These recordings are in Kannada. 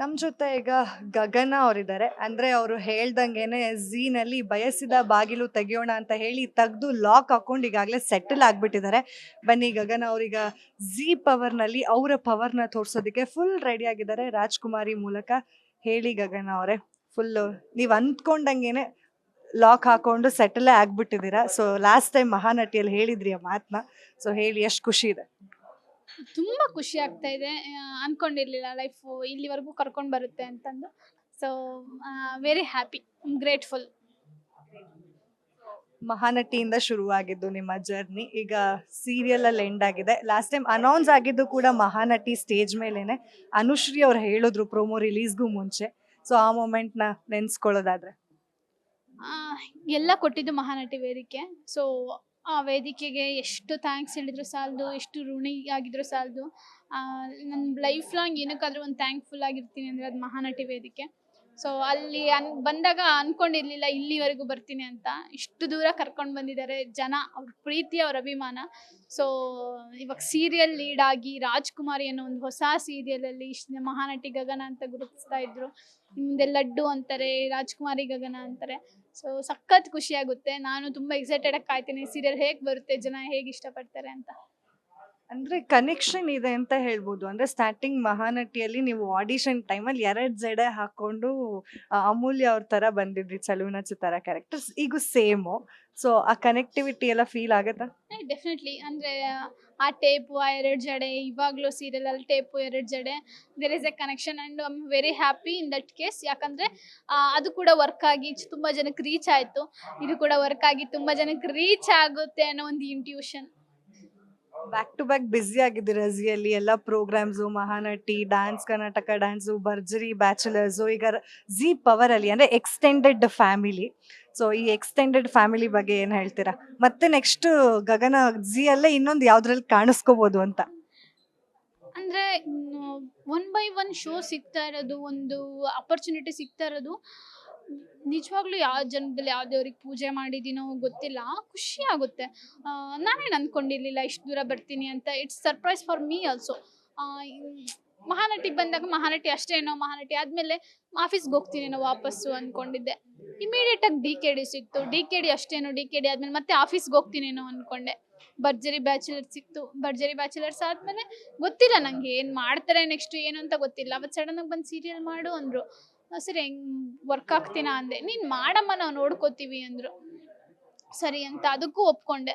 ನಮ್ಮ ಜೊತೆ ಈಗ ಗಗನ ಅವರಿದ್ದಾರೆ ಅಂದರೆ ಅವರು ಹೇಳ್ದಂಗೆನೆ ಝೀನಲ್ಲಿ ಬಯಸಿದ ಬಾಗಿಲು ತೆಗಿಯೋಣ ಅಂತ ಹೇಳಿ ತೆಗೆದು ಲಾಕ್ ಹಾಕೊಂಡು ಈಗಾಗಲೇ ಸೆಟಲ್ ಆಗಿಬಿಟ್ಟಿದ್ದಾರೆ ಬನ್ನಿ ಗಗನ ಅವರೀಗ ಝೀ ಪವರ್ನಲ್ಲಿ ಅವರ ಪವರ್ನ ತೋರಿಸೋದಕ್ಕೆ ಫುಲ್ ರೆಡಿ ಆಗಿದ್ದಾರೆ ರಾಜ್ಕುಮಾರಿ ಮೂಲಕ. ಹೇಳಿ ಗಗನ ಅವರೇ ಫುಲ್ಲು ನೀವು ಅಂದ್ಕೊಂಡಂಗೆನೆ ಲಾಕ್ ಹಾಕೊಂಡು ಸೆಟಲೇ ಆಗ್ಬಿಟ್ಟಿದ್ದೀರಾ ಸೊ ಲಾಸ್ಟ್ ಟೈಮ್ ಮಹಾನಟಿಯಲ್ಲಿ ಹೇಳಿದ್ರಿ ಆ ಮಾತನ್ನ ಸೊ ಹೇಳಿ, ಎಷ್ಟು ಖುಷಿ ಇದೆ? ತುಂಬ ಖುಷಿ ಆಗ್ತಾ ಇದೆ. ಅನ್ಕೊಂಡಿರ್ಲಿಲ್ಲ ಲೈಫ್ ಇಲ್ಲಿವರೆಗೂ ಕರ್ಕೊಂಡು ಬರುತ್ತೆ ಅಂತಂದು. ಸೊ ವೆರಿ ಹ್ಯಾಪಿ ಗ್ರೇಟ್ಫುಲ್ ಮಹಾನಟಿಯಿಂದ ಶುರುವಾಗಿದ್ದು ನಿಮ್ಮ ಜರ್ನಿ ಈಗ ಸೀರಿಯಲ್ ಅಲ್ಲಿ ಎಂಡ್ ಆಗಿದೆ. ಲಾಸ್ಟ್ ಟೈಮ್ ಅನೌನ್ಸ್ ಆಗಿದ್ದು ಕೂಡ ಮಹಾನಟಿ ಸ್ಟೇಜ್ ಮೇಲೇನೆ. ಅನುಶ್ರೀ ಅವ್ರು ಹೇಳಿದ್ರು ಪ್ರೋಮೋ ರಿಲೀಸ್ಗೂ ಮುಂಚೆ. ಸೊ ಆ ಮೂಮೆಂಟ್ನ ನೆನ್ಸ್ಕೊಳ್ಳೋದಾದ್ರೆ. ಎಲ್ಲ ಕೊಟ್ಟಿದ್ದು ಮಹಾನಟಿ ವೇದಿಕೆ. ಸೊ ಆ ವೇದಿಕೆಗೆ ಎಷ್ಟು ಥ್ಯಾಂಕ್ಸ್ ಹೇಳಿದ್ರು ಸಾಲದು, ಎಷ್ಟು ಋಣಿ ಆಗಿದ್ರು ಸಾಲದು. ನನ್ನ ಲೈಫ್ ಲಾಂಗ್ ಏನಕ್ಕಾದ್ರೂ ಒಂದು ಥ್ಯಾಂಕ್ಫುಲ್ ಆಗಿರ್ತೀನಿ ಅಂದರೆ ಅದು ಮಹಾನಟಿ ವೇದಿಕೆ. ಸೊ ಅಲ್ಲಿ ಅನ್, ಬಂದಾಗ ಅಂದ್ಕೊಂಡಿರ್ಲಿಲ್ಲ ಇಲ್ಲಿವರೆಗೂ ಬರ್ತೀನಿ ಅಂತ. ಇಷ್ಟು ದೂರ ಕರ್ಕೊಂಡು ಬಂದಿದ್ದಾರೆ ಜನ, ಅವ್ರ ಪ್ರೀತಿ, ಅವ್ರ ಅಭಿಮಾನ. ಸೊ ಇವಾಗ ಸೀರಿಯಲ್ ಲೀಡ್ ಆಗಿ ರಾಜ್ಕುಮಾರಿ ಅನ್ನೋ ಒಂದು ಹೊಸ ಸೀರಿಯಲಲ್ಲಿ ಇಷ್ಟು ಮಹಾನಟಿ ಗಗನ ಅಂತ ಗುರುತಿಸ್ತಾ ಇದ್ರು. ಮುಂದೆ ಲಡ್ಡು ಅಂತಾರೆ, ರಾಜ್ಕುಮಾರಿ ಗಗನ ಅಂತಾರೆ. ಸೊ ಸಖತ್ ಖುಷಿ ಆಗುತ್ತೆ ನಾನು ತುಂಬಾ ಎಕ್ಸೈಟೆಡ್ ಆಗಿ ಕಾಯ್ತೀನಿ. ಸೀರಿಯಲ್ ಹೇಗೆ ಬರುತ್ತೆ, ಜನ ಹೇಗೆ ಇಷ್ಟಪಡ್ತಾರೆ ಅಂತ. ಅಂದ್ರೆ ಕನೆಕ್ಷನ್ ಇದೆ ಅಂತ ಹೇಳ್ಬೋದು. ಅಂದ್ರೆ ಸ್ಟಾರ್ಟಿಂಗ್ ಮಹಾನಟಿಯಲ್ಲಿ ನೀವು ಆಡಿಷನ್ ಟೈಮಲ್ಲಿ ಎರಡ್ ಜಡೆ ಹಾಕೊಂಡು ಅಮೂಲ್ಯ ಅವ್ರ ತರ ಬಂದಿದ್ರಿ ಚಲುವಿನ ಚಿತ್ತರ ಕ್ಯಾರೆಕ್ಟರ್ಸ್ ಈಗ ಸೇಮು ಸೊ ಆ ಕನೆಕ್ಟಿವಿಟಿ ಎಲ್ಲ ಫೀಲ್ ಆಗತ್ತಾ? ಡೆಫಿನೆಟ್ಲಿ ಅಂದರೆ, ಆ ಟೇಪು ಆ ಎರಡು ಜಡೆ, ಇವಾಗಲೂ ಸೀರಿಯಲಲ್ಲಿ ಟೇಪು ಎರಡು ಜಡೆ there is a connection and I am very happy in that case ಯಾಕಂದರೆ ಅದು ಕೂಡ ವರ್ಕ್ ಆಗಿ ತುಂಬ ಜನಕ್ಕೆ ರೀಚ್ ಆಯಿತು. ಇದು ಕೂಡ ವರ್ಕ್ ಆಗಿ ತುಂಬ ಜನಕ್ಕೆ ರೀಚ್ ಆಗುತ್ತೆ ಅನ್ನೋ ಒಂದು intuition back to back busy ಆಗಿದ್ದೀರಾ ಝಿಯಲ್ಲಿ ಎಲ್ಲ programmes Mahanati dance Karnataka dance Bharjari bachelors ಈಗ ಝಿ ಪವರ್ ಅಲ್ಲಿ ಅಂದ್ರೆ ಎಕ್ಸ್ಟೆಂಡೆಡ್ ಫ್ಯಾಮಿಲಿ ಸೊ ಈ ಎಕ್ಸ್ಟೆಂಡೆಡ್ ಫ್ಯಾಮಿಲಿ ಬಗ್ಗೆ ಏನ್ ಹೇಳ್ತೀರಾ? ಮತ್ತೆ ನೆಕ್ಸ್ಟ್ ಗಗನ ಝಿ ಅಲ್ಲೇ ಇನ್ನೊಂದು ಯಾವ್ದ್ರಲ್ಲಿ ಕಾಣಿಸ್ಕೋಬಹುದು ಅಂತ. ಅಂದ್ರೆ ಒನ್ ಬೈ ಒನ್ ಶೋ ಸಿಗ್ತಾ ಇರೋದು, ಒಂದು ಅಪರ್ಚುನಿಟಿ ಸಿಗ್ತಾ ಇರೋದು ನಿಜವಾಗ್ಲೂ ಯಾವ ಜನ್ಮದಲ್ಲಿ ಯಾವ ದೇವ್ರಿಗೆ ಪೂಜೆ ಮಾಡಿದ್ದೀನೋ ಗೊತ್ತಿಲ್ಲ. ಖುಷಿ ಆಗುತ್ತೆ. ನಾನೇನು ಅಂದ್ಕೊಂಡಿರ್ಲಿಲ್ಲ ಇಷ್ಟು ದೂರ ಬರ್ತೀನಿ ಅಂತ. It's surprise for me also ಮಹಾನಟಿಗೆ ಬಂದಾಗ ಮಹಾನಟಿ ಅಷ್ಟೇನೋ ಮಹಾನಟಿ ಆದಮೇಲೆ ಆಫೀಸ್ಗೆ ಹೋಗ್ತೀನೇನೋ ವಾಪಸ್ಸು ಅಂದ್ಕೊಂಡಿದ್ದೆ ಇಮಿಡಿಯೇಟಾಗಿ ಡಿ ಕೆ ಡಿ ಸಿಕ್ತು. ಡಿ ಕೆ ಡಿ ಅಷ್ಟೇನೋ ಡಿ ಕೆ ಡಿ ಆದಮೇಲೆ ಮತ್ತೆ ಆಫೀಸ್ಗೆ ಹೋಗ್ತೀನೇನೋ ಅಂದ್ಕೊಂಡೆ ಭರ್ಜರಿ ಬ್ಯಾಚುಲರ್ ಸಿಕ್ತು. ಭರ್ಜರಿ ಬ್ಯಾಚುಲರ್ಸ್ ಆದಮೇಲೆ ಗೊತ್ತಿಲ್ಲ ನನಗೆ ಏನು ಮಾಡ್ತಾರೆ ನೆಕ್ಸ್ಟ್ ಏನು ಅಂತ ಗೊತ್ತಿಲ್ಲ. ಅವತ್ತು ಸಡನ್ನಾಗಿ ಬಂದು ಸೀರಿಯಲ್ ಮಾಡು ಅಂದರು. ಸರಿ ಹೆಂಗ್ ವರ್ಕ್ ಆಗ್ತೀನಾ ಅಂದೆ. ನೀನು ಮಾಡಮ್ಮ, ನಾವು ನೋಡ್ಕೋತೀವಿ, ಅಂದ್ರು. ಸರಿ, ಅಂತ ಅದಕ್ಕೂ ಒಪ್ಕೊಂಡೆ.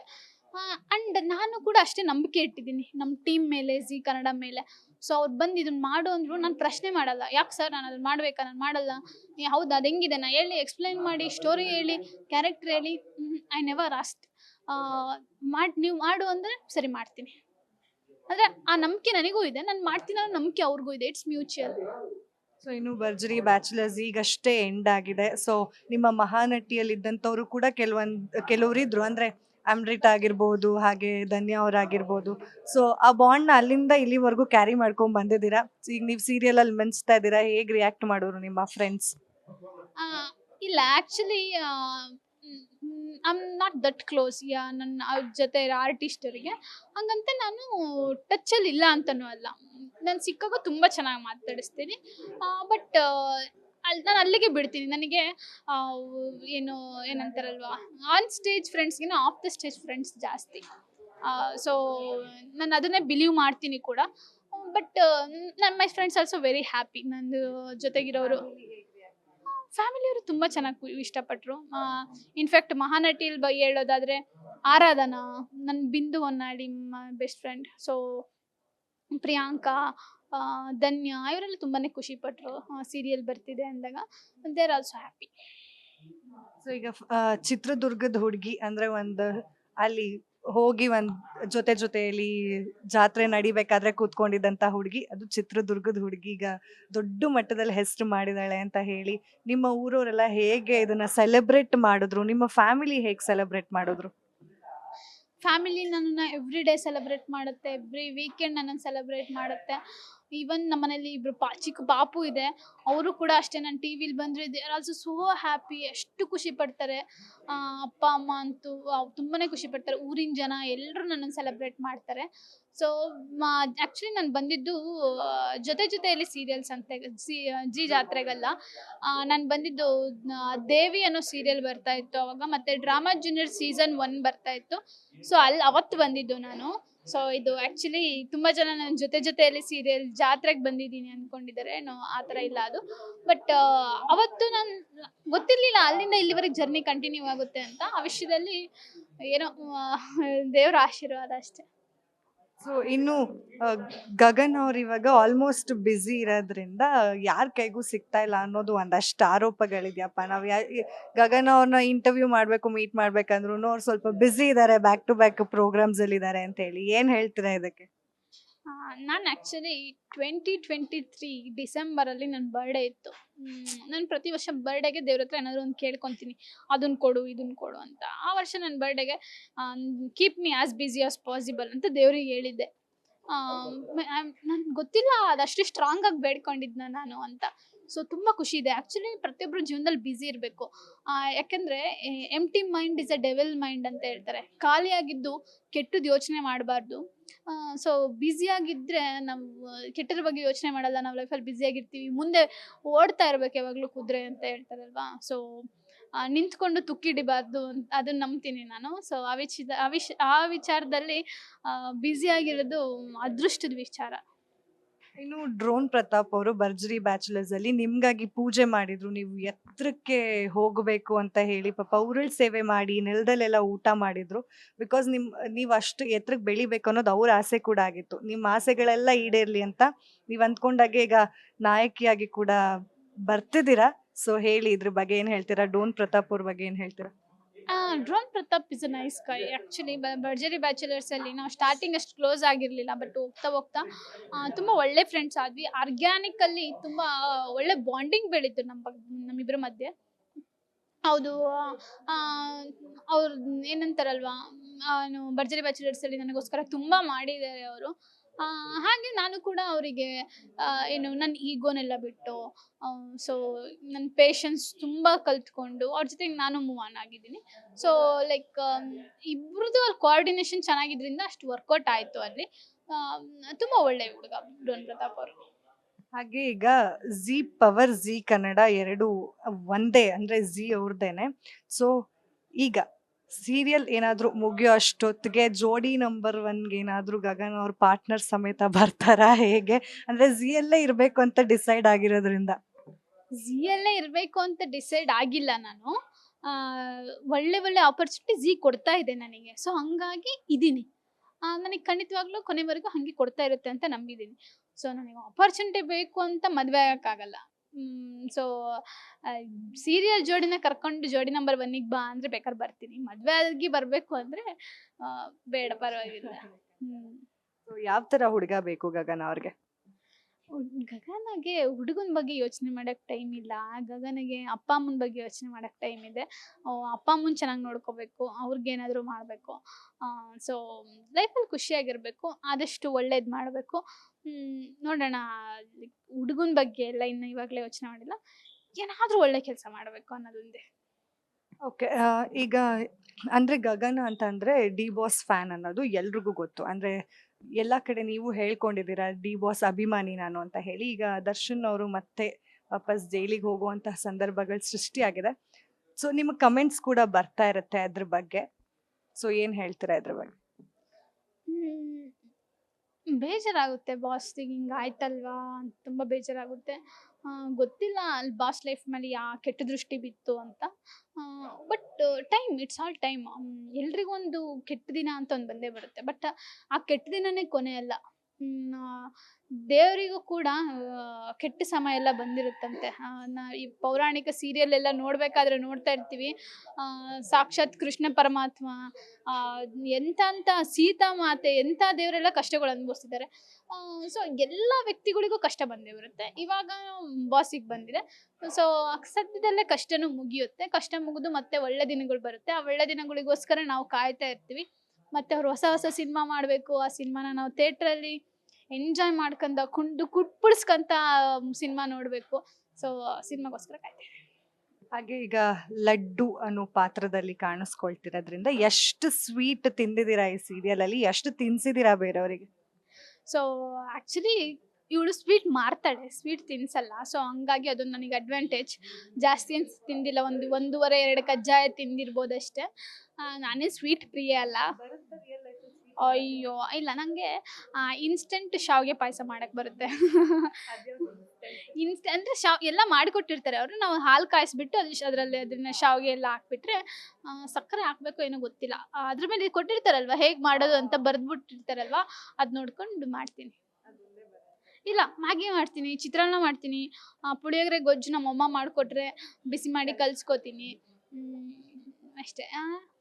ಅಂಡ್ ನಾನು ಕೂಡ ಅಷ್ಟೇ ನಂಬಿಕೆ ಇಟ್ಟಿದ್ದೀನಿ ನಮ್ಮ ಟೀಮ್ ಮೇಲೆ ಜಿ ಕನ್ನಡ ಮೇಲೆ. ಸೊ ಅವ್ರು ಬಂದು ಇದನ್ನ ಮಾಡು ಅಂದ್ರು, ನಾನು ಪ್ರಶ್ನೆ ಮಾಡಲ್ಲ. ಯಾಕೆ ಸರ್, ನಾನು ಅದನ್ನ ಮಾಡ್ಬೇಕಾ? ನಾನು ಮಾಡಲ್ಲ. ಹೌದು, ಅದು ಹೆಂಗಿದೆ? ನಾ ಹೇಳಿ ಎಕ್ಸ್ಪ್ಲೈನ್ ಮಾಡಿ ಸ್ಟೋರಿ ಹೇಳಿ ಕ್ಯಾರೆಕ್ಟರ್ ಹೇಳಿ. ಐ ನೆವರ್ ಆಸ್ಟ್ ಮಾಡಿ, ನೀವು ಮಾಡು ಅಂದರೆ, ಸರಿ, ಮಾಡ್ತೀನಿ. ಅಂದರೆ, ಆ ನಂಬಿಕೆ ನನಗೂ ಇದೆ. ನಾನು ಮಾಡ್ತೀನಿ ಅನ್ನೋ ನಂಬಿಕೆ ಅವ್ರಿಗೂ ಇದೆ. ಇಟ್ಸ್ ಮ್ಯೂಚುವಲ್ ಸೊ ಇನ್ನು ಭರ್ಜರಿ, ಬ್ಯಾಚುಲರ್ಸ್ ಈಗಷ್ಟೇ ಎಂಡ್ ಆಗಿದೆ. ಸೊ ನಿಮ್ಮ ಮಹಾನಟಿಯಲ್ಲಿ ಇದ್ದಂಥವ್ರು ಕೂಡ ಕೆಲವೊಂದು ಕೆಲವರು ಇದ್ರು. ಅಂದ್ರೆ ಅಮ್ರಿಟ್ ಆಗಿರ್ಬೋದು, ಹಾಗೆ ಧನ್ಯಾ ಅವರಾಗಿರ್ಬೋದು. ಸೊ ಆ ಬಾಂಡ್ನ ಅಲ್ಲಿಂದ ಇಲ್ಲಿವರೆಗೂ ಕ್ಯಾರಿ ಮಾಡ್ಕೊಂಡು ಬಂದಿದ್ದೀರಾ? ಈಗ ನೀವು ಸೀರಿಯಲ್ ಅಲ್ಲಿ ಮೆನ್ಸ್ತಾ ಇದ್ದೀರಾ? ಹೇಗೆ ರಿಯಾಕ್ಟ್ ಮಾಡೋರು ನಿಮ್ಮ ಫ್ರೆಂಡ್ಸ್ ಇಲ್ಲ. Actually I'm not that close yeah, ನನ್ನ, ಅವ್ರ ಜೊತೆ ಇರೋ ಆರ್ಟಿಸ್ಟರಿಗೆ ಹಂಗಂತ ನಾನು ಟಚ್ಚಲ್ಲಿ ಇಲ್ಲ ಅಂತನೂ ಅಲ್ಲ. ನಾನು ಸಿಕ್ಕಾಗ ತುಂಬ ಚೆನ್ನಾಗಿ ಮಾತಾಡಿಸ್ತೀನಿ. ಬಟ್ ಅಲ್ಲಿ ನಾನು ಅಲ್ಲಿಗೆ ಬಿಡ್ತೀನಿ. ನನಗೆ ಏನು, ಏನಂತಾರಲ್ವಾ? ಆನ್ ಸ್ಟೇಜ್ ಫ್ರೆಂಡ್ಸ್ಗಿನ ಆಫ್ ದ ಸ್ಟೇಜ್ ಫ್ರೆಂಡ್ಸ್ ಜಾಸ್ತಿ. ಸೊ ನಾನು ಅದನ್ನೇ ಬಿಲೀವ್ ಮಾಡ್ತೀನಿ ಕೂಡ. ಬಟ್ ನನ್ನ my friends also very happy ನನ್ನ ಜೊತೆಗಿರೋರು. ಫ್ಯಾಮಿಲಿಯವರು ತುಂಬ ಚೆನ್ನಾಗಿ ಇಷ್ಟಪಟ್ಟರು ಇನ್ಫ್ಯಾಕ್ಟ್ ಮಹಾನಟಿಯಲ್ಲಿ ಬೈ ಹೇಳೋದಾದರೆ, ಆರಾಧನಾ ನನ್ನ Bindu ಒನ್ನಾಡಿ my best friend so Priyanka Dhanya ಇವರೆಲ್ಲ ತುಂಬಾ ಖುಷಿಪಟ್ಟರು ಸೀರಿಯಲ್ ಬರ್ತಿದೆ ಅಂದಾಗ. ದೇರ್ ಆಲ್ಸೋ ಹ್ಯಾಪಿ ಸೊ ಈಗ ಚಿತ್ರದುರ್ಗದ ಹುಡುಗಿ ಅಂದ್ರೆ ಒಂದು ಅಲ್ಲಿ ಹೋಗಿ ಒಂದ್ ಜೊತೆ ಜೊತೆಯಲ್ಲಿ ಜಾತ್ರೆ ನಡಿಬೇಕಾದ್ರೆ ಕೂತ್ಕೊಂಡಿದ್ದಂತ ಹುಡುಗಿ, ಅದು ಚಿತ್ರದುರ್ಗದ ಹುಡುಗಿ. ಈಗ ದೊಡ್ಡ ಮಟ್ಟದಲ್ಲಿ ಹೆಸರು ಮಾಡಿದಾಳೆ ಅಂತ ಹೇಳಿ ನಿಮ್ಮ ಊರವರೆಲ್ಲ ಹೇಗೆ ಇದನ್ನ ಸೆಲೆಬ್ರೇಟ್ ಮಾಡಿದ್ರು? ನಿಮ್ಮ ಫ್ಯಾಮಿಲಿ ಹೇಗೆ ಸೆಲೆಬ್ರೇಟ್ ಮಾಡಿದ್ರು? ಫ್ಯಾಮಿಲಿ ನನ್ನನ್ನು ಎವ್ರಿ ಡೇ ಸೆಲೆಬ್ರೇಟ್ ಮಾಡುತ್ತೆ. ಎವ್ರಿ ವೀಕೆಂಡ್ ನನ್ನನ್ನು ಸೆಲೆಬ್ರೇಟ್ ಮಾಡುತ್ತೆ. ಈವನ್ ನಮ್ಮ ಮನೇಲಿ ಇಬ್ರು ಪಾ, ಚಿಕ್ಕ ಪಾಪು ಇದೆ, ಅವರು ಕೂಡ ಅಷ್ಟೇ, ನಾನು ಟಿ ವಿಲಿ ಬಂದರೆ they are also so happy ಎಷ್ಟು ಖುಷಿ ಪಡ್ತಾರೆ. ಅಪ್ಪ, ಅಮ್ಮ ಅಂತೂ ತುಂಬಾ ಖುಷಿ ಪಡ್ತಾರೆ. ಊರಿನ ಜನ ಎಲ್ಲರೂ ನನ್ನನ್ನು ಸೆಲೆಬ್ರೇಟ್ ಮಾಡ್ತಾರೆ. ಸೊ ಆ್ಯಕ್ಚುಲಿ ನಾನು ಬಂದಿದ್ದು ಜೊತೆ ಜೊತೆಯಲ್ಲಿ ಸೀರಿಯಲ್ಸ್ ಅಂತ ಜಿ ಜಿ ಜಾತ್ರೆಗಲ್ಲ. ನಾನು ಬಂದಿದ್ದು ದೇವಿ ಅನ್ನೋ ಸೀರಿಯಲ್ ಬರ್ತಾ ಇತ್ತು ಅವಾಗ, ಮತ್ತೆ ಡ್ರಾಮಾ ಜೂನಿಯರ್ ಸೀಸನ್ ಒನ್ ಬರ್ತಾ ಇತ್ತು. ಸೊ ಅಲ್ಲಿ ಅವತ್ತು ಬಂದಿದ್ದು ನಾನು. ಸೊ ಇದು ಆಕ್ಚುಲಿ ತುಂಬಾ ಜನ ನನ್ನ ಜೊತೆ ಜೊತೆಯಲ್ಲಿ ಸೀರಿಯಲ್ ಜಾತ್ರೆಗೆ ಬಂದಿದ್ದೀನಿ ಅನ್ಕೊಂಡಿದ್ದಾರೆ. ನೋ ಆ ಥರ ಇಲ್ಲ ಅದು. ಬಟ್ ಅವತ್ತು ನಾನು ಗೊತ್ತಿರಲಿಲ್ಲ ಅಲ್ಲಿಂದ ಇಲ್ಲಿವರೆಗೆ ಜರ್ನಿ ಕಂಟಿನ್ಯೂ ಆಗುತ್ತೆ ಅಂತ. ಆ ವಿಷಯದಲ್ಲಿ ಏನೋ ದೇವರ ಆಶೀರ್ವಾದ ಅಷ್ಟೇ. ಸೊ ಇನ್ನು ಗಗನ್ ಅವ್ರು ಇವಾಗ ಆಲ್ಮೋಸ್ಟ್ ಬ್ಯುಸಿ ಇರೋದ್ರಿಂದ ಯಾರ ಕೈಗೂ ಸಿಗ್ತಾ ಇಲ್ಲ ಅನ್ನೋದು ಒಂದಷ್ಟು ಆರೋಪಗಳಿದೆಯಪ್ಪ. ನಾವು ಗಗನ್ ಅವ್ರನ್ನ ಇಂಟರ್ವ್ಯೂ ಮಾಡಬೇಕು ಮೀಟ್ ಮಾಡ್ಬೇಕಂದ್ರು ಅವ್ರು ಸ್ವಲ್ಪ ಬ್ಯುಸಿ ಇದ್ದಾರೆ ಬ್ಯಾಕ್ ಟು ಬ್ಯಾಕ್ ಪ್ರೋಗ್ರಾಮ್ಸ್ ಅಲ್ಲಿ ಇದ್ದಾರೆ ಅಂತ ಹೇಳಿ. ಏನ್ ಹೇಳ್ತೀರಾ ಇದಕ್ಕೆ? ನಾನು ಆ್ಯಕ್ಚುಲಿ ಟ್ವೆಂಟಿ ಟ್ವೆಂಟಿ ತ್ರೀ ಡಿಸೆಂಬರಲ್ಲಿ ನನ್ನ ಬರ್ಡೇ ಇತ್ತು. ನಾನು ಪ್ರತಿ ವರ್ಷ ಬರ್ಡೇಗೆ ದೇವ್ರ ಹತ್ರ ಏನಾದರೂ ಒಂದು ಕೇಳ್ಕೊತೀನಿ. ಅದನ್ನು ಕೊಡು ಇದನ್ನು ಕೊಡು ಅಂತ. ಆ ವರ್ಷ ನನ್ನ ಬರ್ಡೇಗೆ keep me as busy as possible ಅಂತ ದೇವ್ರಿಗೆ ಹೇಳಿದ್ದೆ. ನನ್ಗೆ ಗೊತ್ತಿಲ್ಲ, ಅದಷ್ಟು ಸ್ಟ್ರಾಂಗ್ ಆಗಿ ಬೇಡ್ಕೊಂಡಿದ್ನ ನಾನು ಅಂತ. ಸೊ ತುಂಬ ಖುಷಿ ಇದೆ. ಆ್ಯಕ್ಚುಲಿ ಪ್ರತಿಯೊಬ್ಬರು ಜೀವನದಲ್ಲಿ ಬ್ಯುಸಿ ಇರಬೇಕು. ಯಾಕೆಂದರೆ empty mind is a devil mind ಅಂತ ಹೇಳ್ತಾರೆ. ಖಾಲಿಯಾಗಿದ್ದು ಕೆಟ್ಟದ್ದು ಯೋಚನೆ ಮಾಡಬಾರ್ದು. ಸೊ ಬ್ಯುಸಿಯಾಗಿದ್ದರೆ ನಾವು ಕೆಟ್ಟದ್ರ ಬಗ್ಗೆ ಯೋಚನೆ ಮಾಡಲ್ಲ. ನಾವು ಲೈಫಲ್ಲಿ ಬ್ಯುಸಿಯಾಗಿರ್ತೀವಿ ಮುಂದೆ ಓಡ್ತಾ ಇರ್ಬೇಕು ಯಾವಾಗಲೂ ಕುದುರೆ ಅಂತ ಹೇಳ್ತಾರಲ್ವಾ? ಸೊ ನಿಂತ್ಕೊಂಡು ತುಕ್ಕಿಡಿಬಾರ್ದು ಅಂತ ಅದನ್ನ ನಂಬ್ತೀನಿ ನಾನು. ಸೊ ಆ ವಿಷಯದ ಆ ಆ ವಿಚಾರದಲ್ಲಿ ಬ್ಯುಸಿಯಾಗಿರೋದು ಅದೃಷ್ಟದ ವಿಚಾರ. ಇನ್ನು ಡ್ರೋನ್ ಪ್ರತಾಪ್ ಅವರು ಭರ್ಜರಿ ಬ್ಯಾಚುಲರ್ಸ್ ಅಲ್ಲಿ ನಿಮ್ಗಾಗಿ ಪೂಜೆ ಮಾಡಿದ್ರು, ನೀವು ಎತ್ತರಕ್ಕೆ ಹೋಗಬೇಕು ಅಂತ ಹೇಳಿ ಪಾಪ ಉರುಳ್ ಸೇವೆ ಮಾಡಿ ನೆಲದಲ್ಲೆಲ್ಲ ಊಟ ಮಾಡಿದ್ರು. ಬಿಕಾಸ್ ನಿಮ್, ನೀವು ಅಷ್ಟು ಎತ್ತರಕ್ಕೆ ಬೆಳಿಬೇಕು ಅನ್ನೋದು ಅವ್ರ ಆಸೆ ಕೂಡ ಆಗಿತ್ತು. ನಿಮ್ಮ ಆಸೆಗಳೆಲ್ಲ ಈಡೇರ್ಲಿ ಅಂತ ನೀವು ಅಂದ್ಕೊಂಡಾಗೆ ಈಗ ನಾಯಕಿಯಾಗಿ ಕೂಡ ಬರ್ತಿದ್ದೀರಾ? ಸೊ ಹೇಳಿ ಇದ್ರ ಬಗ್ಗೆ ಏನ್ ಹೇಳ್ತೀರಾ? ಡೋನ್ ಪ್ರತಾಪ್ ಅವ್ರ ಬಗ್ಗೆ ಏನ್ ಹೇಳ್ತೀರಾ? Drone Pratap is a nice guy actually ಭರ್ಜರಿ ಬ್ಯಾಚುಲರ್ಸಲ್ಲಿ ನಾವು ಸ್ಟಾರ್ಟಿಂಗ್ ಅಷ್ಟು ಕ್ಲೋಸ್ ಆಗಿರಲಿಲ್ಲ ಬಟ್ ಹೋಗ್ತಾ ಹೋಗ್ತಾ ತುಂಬ ಒಳ್ಳೆ ಫ್ರೆಂಡ್ಸ್ ಆದ್ವಿ. ಆರ್ಗ್ಯಾನಿಕಲ್ಲಿ ತುಂಬ ಒಳ್ಳೆ ಬಾಂಡಿಂಗ್ ಬೆಳೀತು ನಮ್ಮ ನಮ್ಮಿಬ್ಬರ ಮಧ್ಯೆ. ಹೌದು ಅವ್ರು ಏನಂತಾರಲ್ವಾ ಭರ್ಜರಿ ಬ್ಯಾಚುಲರ್ಸಲ್ಲಿ ನನಗೋಸ್ಕರ ತುಂಬ ಮಾಡಿದ್ದಾರೆ ಅವರು. ಹಾಗೆ ನಾನು ಕೂಡ ಅವರಿಗೆ ಏನು ನನ್ನ ಈಗೋನೆಲ್ಲ ಬಿಟ್ಟು ಸೊ ನನ್ನ ಪೇಷನ್ಸ್ ತುಂಬ ಕಲ್ತ್ಕೊಂಡು ಅವ್ರ ಜೊತೆಗೆ ನಾನು ಮೂವ್ ಆನ್ ಆಗಿದ್ದೀನಿ. ಸೊ ಲೈಕ್ ಇಬ್ರದ್ದು ಅಲ್ಲಿ ಕೋಆರ್ಡಿನೇಷನ್ ಚೆನ್ನಾಗಿದ್ರಿಂದ ಅಷ್ಟು ವರ್ಕೌಟ್ ಆಯಿತು ಅಲ್ಲಿ. ತುಂಬ ಒಳ್ಳೆ ಹುಡುಗ ಡೋನ್ ಪ್ರತಾಪ್ ಅವರು. ಹಾಗೆ ಈಗ ಜಿ ಪವರ್ ಜಿ ಕನ್ನಡ ಎರಡು, ಒಂದೇ ಅಂದ್ರೆ ಜಿ ಅವ್ರದ್ದೇನೆ ಸೊ ಈಗ ಸೀರಿಯಲ್ ಏನಾದ್ರೂ ಮುಗಿಯೋ ಅಷ್ಟೊತ್ತಿಗೆ ಜೋಡಿ ನಂಬರ್ ಒನ್ಗೆ ಏನಾದ್ರೂ ಗಗನ್ ಅವ್ರ ಪಾರ್ಟ್ನರ್ ಸಮೇತ ಬರ್ತಾರಾ ಹೇಗೆ? ಅಂದ್ರೆ ಜಿ ಅಲ್ಲೇ ಇರ್ಬೇಕು ಅಂತ ಡಿಸೈಡ್ ಆಗಿರೋದ್ರಿಂದ. ಝೀಯಲ್ಲೇ ಇರಬೇಕು ಅಂತ ಡಿಸೈಡ್ ಆಗಿಲ್ಲ ನಾನು. ಒಳ್ಳೆ ಒಳ್ಳೆ ಆಪರ್ಚುನಿಟಿ ಝೀ ಕೊಡ್ತಾ ಇದೆ ನನಗೆ. ಸೊ ಹಂಗಾಗಿ ಇದ್ದೀನಿ ನನಗೆ ಖಂಡಿತವಾಗ್ಲೂ ಕೊನೆವರೆಗೂ ಹಂಗೆ ಕೊಡ್ತಾ ಇರುತ್ತೆ ಅಂತ ನಂಬಿದ್ದೀನಿ ಸೊ ನನಗೆ ಆಪರ್ಚುನಿಟಿ ಬೇಕು ಅಂತ ಮದುವೆ ಆಗೋಕ್ಕಾಗಲ್ಲ. ಸೊ ಸೀರಿಯಲ್ ಜೋಡಿನ ಕರ್ಕೊಂಡು ಜೋಡಿ ನಂಬರ್ ಒನ್ನಿಗೆ ಬಾ ಅಂದ್ರೆ ಬೇಕಾದ್ರೆ ಬರ್ತೀನಿ. ಮದ್ವೆ ಆಗಿ ಬರ್ಬೇಕು ಅಂದ್ರೆ ಬೇಡ ಪರವಾಗಿಲ್ಲ. ಹ್ಮ್. ಸೊ ಯಾವ ತರ ಹುಡುಗ ಬೇಕು ಗಗನ ಅವ್ರಿಗೆ? ಗಗನಗೆ ಹುಡುಗನ ಬಗ್ಗೆ ಯೋಚನೆ ಮಾಡಕ್ ಟೈಮ್ ಇಲ್ಲ. ಗಗನಗೆ ಅಪ್ಪ ಅಮ್ಮನ ಬಗ್ಗೆ ಯೋಚನೆ ಮಾಡಕ್ ಟೈಮ್ ಇದೆ. ಅವ್ ಅಪ್ಪ ಅಮ್ಮನ ಚೆನ್ನಾಗಿ ನೋಡ್ಕೋಬೇಕು ಅವ್ರಿಗೆ ಏನಾದರೂ ಮಾಡಬೇಕು. ಸೊ ಲೈಫಲ್ಲಿ ಖುಷಿಯಾಗಿರ್ಬೇಕು ಆದಷ್ಟು ಒಳ್ಳೇದು ಮಾಡಬೇಕು. ನೋಡೋಣ. ಹುಡುಗನ ಬಗ್ಗೆ ಎಲ್ಲ ಇನ್ನು ಇವಾಗಲೇ ಯೋಚನೆ ಮಾಡಿಲ್ಲ. ಏನಾದರೂ ಒಳ್ಳೆ ಕೆಲಸ ಮಾಡಬೇಕು ಅನ್ನೋದೊಂದೇ. ಓಕೆ ಈಗ ಅಂದ್ರೆ ಗಗನ ಅಂತ ಅಂದ್ರೆ ಡಿ ಬಾಸ್ ಫ್ಯಾನ್ ಅನ್ನೋದು ಎಲ್ರಿಗೂ ಗೊತ್ತು. ಅಂದ್ರೆ ಎಲ್ಲ ಕಡೆ ನೀವು ಹೇಳ್ಕೊಂಡಿದ್ದೀರಾ ಡಿ ಬಾಸ್ ಅಭಿಮಾನಿ ನಾನು ಅಂತ ಹೇಳಿ. ಈಗ ದರ್ಶನ್ ಅವರು ಮತ್ತೆ ವಾಪಸ್ ಜೈಲಿಗೆ ಹೋಗುವಂತಹ ಸಂದರ್ಭಗಳು ಸೃಷ್ಟಿಯಾಗಿದೆ. ಸೊ ನಿಮ್ಮ ಕಮೆಂಟ್ಸ್ ಕೂಡ ಬರ್ತಾ ಇರುತ್ತೆ ಅದ್ರ ಬಗ್ಗೆ. ಸೊ ಏನ್ ಹೇಳ್ತೀರಾ ಅದ್ರ ಬಗ್ಗೆ? ಹ್ಮ್. ಬೇಜಾರಾಗುತ್ತೆ ಬಾಸ್ಗೆ ಹಿಂಗೆ ಆಯ್ತಲ್ವಾ? ಅಂತ ತುಂಬ ಬೇಜಾರಾಗುತ್ತೆ. ಗೊತ್ತಿಲ್ಲ ಅಲ್ಲಿ ಬಾಸ್ ಲೈಫ್ ಮೇಲೆ ಯಾ ಕೆಟ್ಟ ದೃಷ್ಟಿ ಬಿತ್ತು ಅಂತ. But time it's all time ಎಲ್ರಿಗೊಂದು ಕೆಟ್ಟ ದಿನ ಅಂತ ಒಂದು ಬಂದೇ ಬರುತ್ತೆ. ಬಟ್ ಆ ಕೆಟ್ಟ ದಿನನೇ ಕೊನೆ ಅಲ್ಲ ದೇವರಿಗೂ ಕೂಡ ಕೆಟ್ಟ ಸಮಯ ಎಲ್ಲ ಬಂದಿರುತ್ತಂತೆ. ನಾ, ಈ ಪೌರಾಣಿಕ ಸೀರಿಯಲ್ ಎಲ್ಲ ನೋಡಬೇಕಾದ್ರೆ ನೋಡ್ತಾ ಇರ್ತೀವಿ. ಸಾಕ್ಷಾತ್ ಕೃಷ್ಣ ಪರಮಾತ್ಮ ಎಂಥ ಸೀತಾ ಮಾತೆ ಎಂಥ ದೇವರೆಲ್ಲ ಕಷ್ಟಗಳು ಅನುಭವಿಸ್ತಿದ್ದಾರೆ. ಸೊ ಎಲ್ಲ ವ್ಯಕ್ತಿಗಳಿಗೂ ಕಷ್ಟ ಬಂದೇ ಬರುತ್ತೆ. ಇವಾಗ ಬಾಸಿಗೆ ಬಂದಿದೆ. ಸೊ ಸದ್ಯದಲ್ಲೇ ಕಷ್ಟನೂ ಮುಗಿಯುತ್ತೆ. ಕಷ್ಟ ಮುಗಿದು ಮತ್ತೆ ಒಳ್ಳೆ ದಿನಗಳು ಬರುತ್ತೆ. ಆ ಒಳ್ಳೆ ದಿನಗಳಿಗೋಸ್ಕರ ನಾವು ಕಾಯ್ತಾ ಇರ್ತೀವಿ. ಮತ್ತೆ ಅವ್ರು ಹೊಸ ಹೊಸ ಸಿನಿಮಾ ಮಾಡಬೇಕು. ಆ ಸಿನಿಮಾನ ನಾವು ಥಿಯೇಟ್ರಲ್ಲಿ ಎಂಜಾಯ್ ಮಾಡ್ಕೊಂಡ ಕುಂಡು ಕುಟ್ಪಿಡ್ಸ್ಕೊಂತ ಸಿನಿಮಾ ನೋಡಬೇಕು. ಸೊ ಸಿನಿಮಾಗೋಸ್ಕರ ಕಾಯ್ತೀನಿ ಹಾಗೆ ಈಗ ಲಡ್ಡು ಅನ್ನೋ ಪಾತ್ರದಲ್ಲಿ ಕಾಣಿಸ್ಕೊಳ್ತಿರೋದ್ರಿಂದ ಎಷ್ಟು ಸ್ವೀಟ್ ತಿಂದಿದ್ದೀರಾ ಈ ಸೀರಿಯಲ್ ಅಲ್ಲಿ? ಎಷ್ಟು ತಿನ್ಸಿದ್ದೀರಾ ಬೇರೆಯವರಿಗೆ? ಸೊ ಆ್ಯಕ್ಚುಲಿ ಇವಳು ಸ್ವೀಟ್ ಮಾರ್ತಾಳೆ ಸ್ವೀಟ್ ತಿನ್ಸಲ್ಲ. ಸೊ ಹಂಗಾಗಿ ಅದೊಂದು ನನಗೆ ಅಡ್ವಾಂಟೇಜ್ ಜಾಸ್ತಿ ಏನು ತಿಂದಿಲ್ಲ, ಒಂದು ಒಂದೂವರೆ, ಎರಡು ಕಜ್ಜಾಯ ತಿಂದಿರ್ಬೋದು ಅಷ್ಟೇ ನಾನೇ ಸ್ವೀಟ್ ಪ್ರಿಯ ಅಲ್ಲ. ಅಯ್ಯೋ, ಇಲ್ಲ ನನಗೆ ಇನ್ಸ್ಟೆಂಟ್ ಶಾವಿಗೆ ಪಾಯಸ ಮಾಡೋಕ್ಕೆ ಬರುತ್ತೆ. ಇನ್ಸ್ಟ್ ಅಂದರೆ ಶಾವ್ ಎಲ್ಲ ಮಾಡಿಕೊಟ್ಟಿರ್ತಾರೆ ಅವರು. ನಾವು ಹಾಲು ಕಾಯಿಸ್ಬಿಟ್ಟು ಅದು ಅದರಲ್ಲಿ ಅದನ್ನ ಶಾವಿಗೆ ಎಲ್ಲ ಹಾಕ್ಬಿಟ್ರೆ ಸಕ್ಕರೆ ಹಾಕಬೇಕು ಏನೋ ಗೊತ್ತಿಲ್ಲ. ಅದ್ರ ಮೇಲೆ ಕೊಟ್ಟಿರ್ತಾರಲ್ವ, ಹೇಗೆ ಮಾಡೋದು ಅಂತ ಬರೆದ್ಬಿಟ್ಟಿರ್ತಾರಲ್ವ, ಅದು ನೋಡ್ಕೊಂಡು ಮಾಡ್ತೀನಿ. ಇಲ್ಲ ಮ್ಯಾಗಿ ಮಾಡ್ತೀನಿ ಚಿತ್ರಾನ್ನ ಮಾಡ್ತೀನಿ ಪುಳಿಯೋಗರೆ ಗೊಜ್ಜು ನಮ್ಮಮ್ಮ ಮಾಡಿಕೊಟ್ರೆ ಬಿಸಿ ಮಾಡಿ ಕಲ್ಸ್ಕೊತೀನಿ. ಅಷ್ಟೇ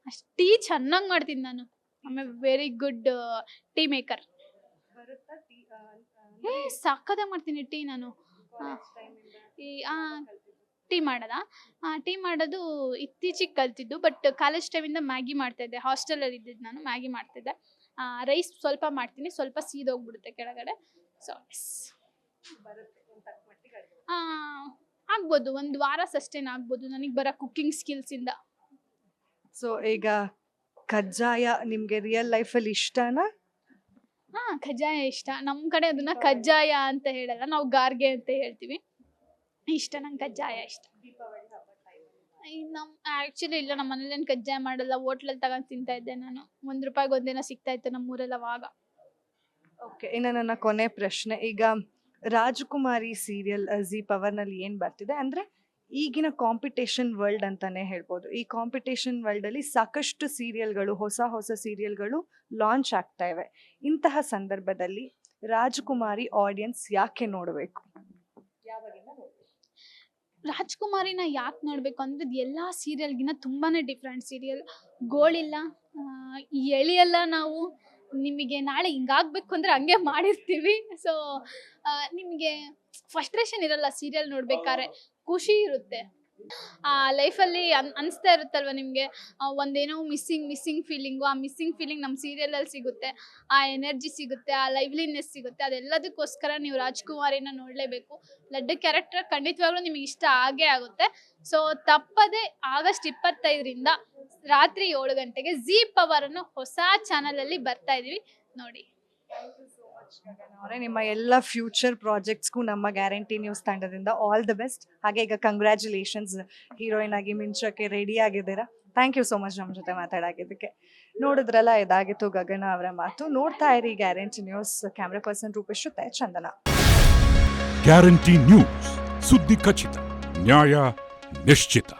ಅಷ್ಟೀ ಟೀ ಚೆನ್ನಾಗಿ ಮಾಡ್ತೀನಿ ನಾನು. ಆಮೇಲೆ ವೆರಿ ಗುಡ್ ಟೀ ಮೇಕರ್ ಏ ಸಕ್ಕತ್ತಾಗಿ ಮಾಡ್ತೀನಿ ಟೀ ನಾನು. ಈ ಟೀ ಮಾಡೋದಾ? ಟೀ ಮಾಡೋದು ಇತ್ತೀಚಿಗೆ ಕಲ್ತಿದ್ದು ಬಟ್ ಕಾಲೇಜ್ ಟೈಮಿಂದ ಮ್ಯಾಗಿ ಮಾಡ್ತಾಯಿದ್ದೆ ಹಾಸ್ಟೆಲಲ್ಲಿ ಇದ್ದಿದ್ದು ನಾನು ಮ್ಯಾಗಿ ಮಾಡ್ತಿದ್ದೆ ರೈಸ್ ಸ್ವಲ್ಪ ಮಾಡ್ತೀನಿ ಸ್ವಲ್ಪ ಸೀದೋಗ್ಬಿಡುತ್ತೆ ಕೆಳಗಡೆ. ಸೊ ಆಗ್ಬೋದು. ಒಂದು ವಾರ ಸಸ್ಟೇನ್ ಆಗ್ಬೋದು ನನಗೆ ಬರೋ ಕುಕ್ಕಿಂಗ್ ಸ್ಕಿಲ್ಸಿಂದ ಸೊ ಈಗ ಕಜ್ಜಾಯ ನಿಮ್ಗೆ ರಿಯಲ್ ಲೈಫಲ್ಲಿ ಇಷ್ಟನಾ? ಹಾ ಕಜ್ಜಾಯ ಇಷ್ಟ. ನಮ್ಮ ಕಡೆ ಅದನ್ನ ಕಜ್ಜಾಯ ಅಂತ ಹೇಳಲ್ಲ. ನಾವು ಗಾರ್ಗೆ ಅಂತ ಹೇಳ್ತೀವಿ. ಇಷ್ಟ ನಂಗೆ ಕಜ್ಜಾಯ ಇಷ್ಟ. ನಮ್ ಆ್ಯಕ್ಚುಲಿ ಇಲ್ಲ. ನಮ್ಮ ಮನೇಲಿ ಕಜ್ಜಾಯ ಮಾಡಲ್ಲ. ಹೋಟ್ಲಲ್ಲಿ ತಗೊಂಡು ತಿಂತಾ ಇದ್ದೆ ನಾನು. ಒಂದು ರೂಪಾಯಿಗೆ ಒಂದಿನ ಸಿಗ್ತಾ ಇತ್ತು ನಮ್ಮೂರಲ್ಲಿ ಅವಾಗ. ಓಕೆ, ಇನ್ನು ನನ್ನ ಕೊನೆ ಪ್ರಶ್ನೆ. ಈಗ ರಾಜಕುಮಾರಿ ಸೀರಿಯಲ್ ಜಿ ಪವರ್ನಲ್ಲಿ ಏನು ಬರ್ತಿದೆ? ಅಂದರೆ ಈಗಿನ ಕಾಂಪಿಟೇಷನ್ ವರ್ಲ್ಡ್ ಅಂತಾನೆ ಹೇಳ್ಬೋದು. ಈ ಕಾಂಪಿಟೇಷನ್ ವರ್ಲ್ಡಲ್ಲಿ ಸಾಕಷ್ಟು ಸೀರಿಯಲ್ಗಳು ಹೊಸ ಹೊಸ ಸೀರಿಯಲ್ಗಳು ಲಾಂಚ್ ಆಗ್ತಾ ಇವೆ. ಇಂತಹ ಸಂದರ್ಭದಲ್ಲಿ ರಾಜಕುಮಾರಿ ಆಡಿಯನ್ಸ್ ಯಾಕೆ ನೋಡಬೇಕು? ರಾಜ್ಕುಮಾರಿನ ಯಾಕೆ ನೋಡಬೇಕು ಅಂದ್ರೆ ಎಲ್ಲ ಸೀರಿಯಲ್ಗಿನ ತುಂಬಾನೇ ಡಿಫ್ರೆಂಟ್ ಸೀರಿಯಲ್ ಗೋಳಿಲ್ಲ ಎಳೆಯೆಲ್ಲ ನಾವು. ನಿಮಗೆ ನಾಳೆ ಹಿಂಗಾಗಬೇಕು ಅಂದರೆ ಹಂಗೆ ಮಾಡಿರ್ತೀವಿ. ಸೊ ನಿಮಗೆ ಫ್ರಸ್ಟ್ರೇಷನ್ ಇರಲ್ಲ ಸೀರಿಯಲ್ ನೋಡ್ಬೇಕಾದ್ರೆ. ಖುಷಿ ಇರುತ್ತೆ. ಆ ಲೈಫಲ್ಲಿ ಅನ್, ಅನಿಸ್ತಾ ಇರುತ್ತಲ್ವ ನಿಮಗೆ? ಒಂದೇನೋ ಮಿಸ್ಸಿಂಗ್ ಮಿಸ್ಸಿಂಗ್ ಫೀಲಿಂಗು ಆ ಮಿಸ್ಸಿಂಗ್ ಫೀಲಿಂಗ್ ನಮ್ಮ ಸೀರಿಯಲಲ್ಲಿ ಸಿಗುತ್ತೆ. ಆ ಎನರ್ಜಿ ಸಿಗುತ್ತೆ, ಆ ಲೈವ್ಲಿನೆಸ್ ಸಿಗುತ್ತೆ. ಅದೆಲ್ಲದಕ್ಕೋಸ್ಕರ ನೀವು ರಾಜ್ಕುಮಾರಿನ ನೋಡಲೇಬೇಕು. ಲಡ್ಡು ಕ್ಯಾರೆಕ್ಟರ್ ಖಂಡಿತವಾಗ್ಲೂ ನಿಮಗೆ ಇಷ್ಟ ಆಗೇ ಆಗುತ್ತೆ. ಸೊ ತಪ್ಪದೆ ಆಗಸ್ಟ್ ಇಪ್ಪತ್ತೈದರಿಂದ ರಾತ್ರಿ ಏಳು ಗಂಟೆಗೆ ಜಿ ಪವರ್ ಅನ್ನೋ ಹೊಸ ಚಾನಲಲ್ಲಿ ಬರ್ತಾ ಇದೀವಿ. ನೋಡಿ. ಅವರೇ, ನಿಮ್ಮ ಎಲ್ಲ ಫ್ಯೂಚರ್ ಪ್ರಾಜೆಕ್ಟ್ಸ್ಗೂ ನಮ್ಮ ಗ್ಯಾರಂಟಿ ನ್ಯೂಸ್ ತಂಡದಿಂದ ಆಲ್ ದ ಬೆಸ್ಟ್ ಹಾಗೆ ಈಗ ಕಂಗ್ರ್ಯಾಚುಲೇಷನ್ಸ್ ಹೀರೋಯಿನ್ ಆಗಿ ಮಿಂಚಕ್ಕೆ ರೆಡಿ ಆಗಿದ್ದೀರಾ? ಥ್ಯಾಂಕ್ ಯು ಸೋ ಮಚ್ ನಮ್ಮ ಜೊತೆ ಮಾತಾಡಾಗಿದ್ದಕ್ಕೆ. ನೋಡಿದ್ರಲ್ಲ, ಇದಾಗಿತ್ತು ಗಗನ ಅವರ ಮಾತು. ನೋಡ್ತಾ ಇರಿ Guarantee News camera person Rupesh ಜೊತೆ ಚಂದನ. ಗ್ಯಾರಂಟಿ ನ್ಯೂಸ್ ಸುದ್ದಿ ಖಚಿತ, ನ್ಯಾಯ ನಿಶ್ಚಿತ.